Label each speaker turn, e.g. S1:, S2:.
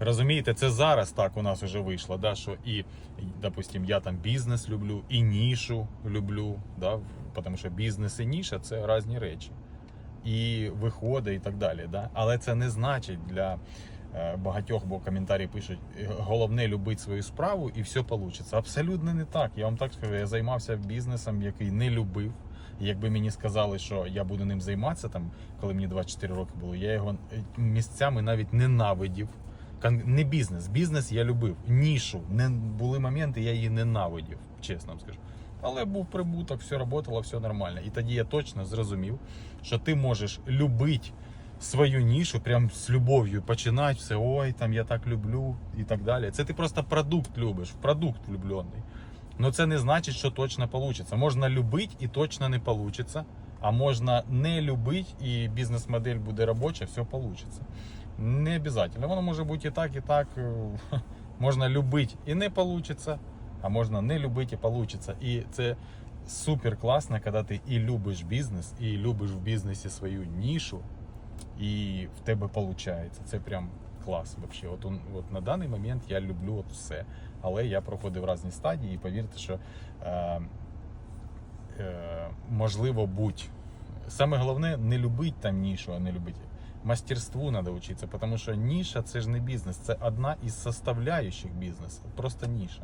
S1: Розумієте, це зараз так у нас вже вийшло, да, що і, допустим, я там бізнес люблю, і нішу люблю, да, тому що бізнес і ніша це різні речі. І виходи, і так далі. Да? Але це не значить для е, багатьох, бо коментарі пишуть, «Е, головне любити свою справу і все вийде. Абсолютно не так. Я вам так скажу, я займався бізнесом, який не любив. Якби мені сказали, що я буду ним займатися, там, коли мені 24 роки було, я його е, місцями навіть ненавидів. Не бізнес. Бізнес я любив. Нішу. Не були моменти, я її ненавидів, чесно вам скажу. Але був прибуток, все працювало, все нормально. І тоді я точно зрозумів, що ти можеш любити свою нішу, прям з любов'ю починати все, ой, там я так люблю і так далі. Це ти просто продукт любиш, продукт влюблений. Ну це не значить, що точно вийде. Можна любити і точно не вийде. А можна не любити і бізнес-модель буде робоча, все вийде. Не обов'язково. Воно може бути і так, і так. Е, Можна любити і не вийде, а можна не любити і вийде. І це супер класно, коли ти і любиш бізнес, і любиш в бізнесі свою нішу, і в тебе виходить. Це прям клас. Вообще. От, от на даний момент я люблю от все. Але я проходив різні стадії, і повірте, що е, е, можливо будь. Саме головне не любити там нішу, а не любити. Мастерству треба вчитися, тому що ніша це ж не бізнес, це одна із составляючих бізнесу, просто ніша.